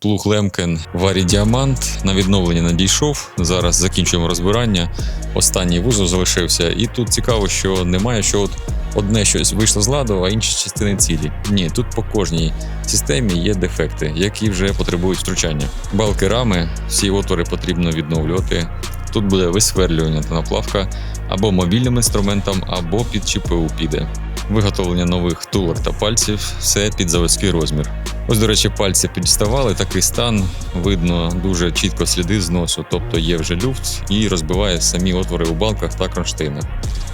Плуг Лемкен Варі Діамант на відновлення надійшов. Зараз закінчуємо розбирання. Останній вузол залишився. І тут цікаво, що немає, що от одне щось вийшло з ладу, а інші частини цілі. Ні, тут по кожній системі є дефекти, які вже потребують втручання. Балки рами, всі отвори потрібно відновлювати. Тут буде висверлювання та наплавка або мобільним інструментом, або під ЧПУ піде. Виготовлення нових тулок та пальців все під заводський розмір. Ось, до речі, пальці підставали, такий стан видно дуже чітко сліди зносу, тобто є вже люфт і розбиває самі отвори у балках та кронштейнах.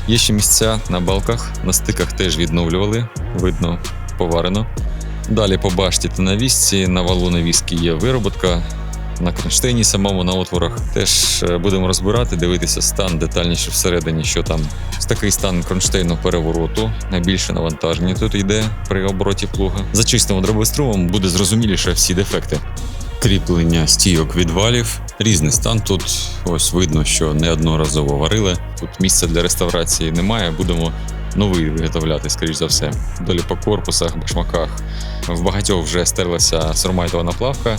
Є ще місця на балках, на стиках теж відновлювали, видно, поварено. Далі по башті та навісці, на валу навіски є вироботка. На кронштейні самому на отворах теж е, будемо розбирати, дивитися стан детальніше всередині, що там. Такий стан кронштейну перевороту, найбільше навантаження тут йде при обороті плуга. Зачистимо дробострумом, буде зрозуміліше всі дефекти. Кріплення стійок відвалів, різний стан. Тут ось видно, що неодноразово варили. Тут місця для реставрації немає. Будемо новий виготовляти, скоріш за все. Далі по корпусах, башмаках. В багатьох вже стерлася сормайтова наплавка.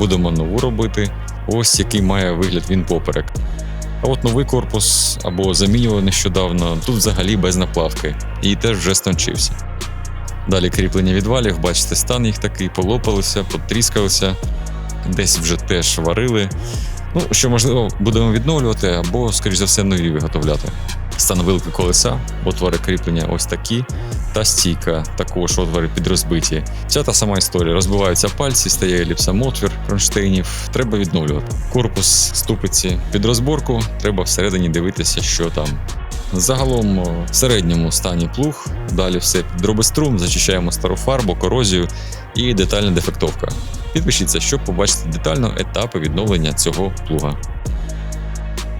Будемо нову робити. Ось який має вигляд він поперек. А от новий корпус або замінював нещодавно, тут взагалі без наплавки, і теж вже стончився. Далі кріплення відвалів, бачите, стан їх такий, полопалися, потріскалися, десь вже теж варили. Ну, що можливо, будемо відновлювати або, скоріш за все, нові виготовляти. Стан вилки колеса, отвори кріплення ось такі, та стійка, також отвори підрозбиті. Вся та сама історія. Розбиваються пальці, стає еліпсом отвір кронштейнів, треба відновлювати. Корпус ступиці під розборку, треба всередині дивитися, що там. Загалом в середньому стані плуг, далі все під дробострум, зачищаємо стару фарбу, корозію і детальна дефектовка. Підпишіться, щоб побачити детально етапи відновлення цього плуга.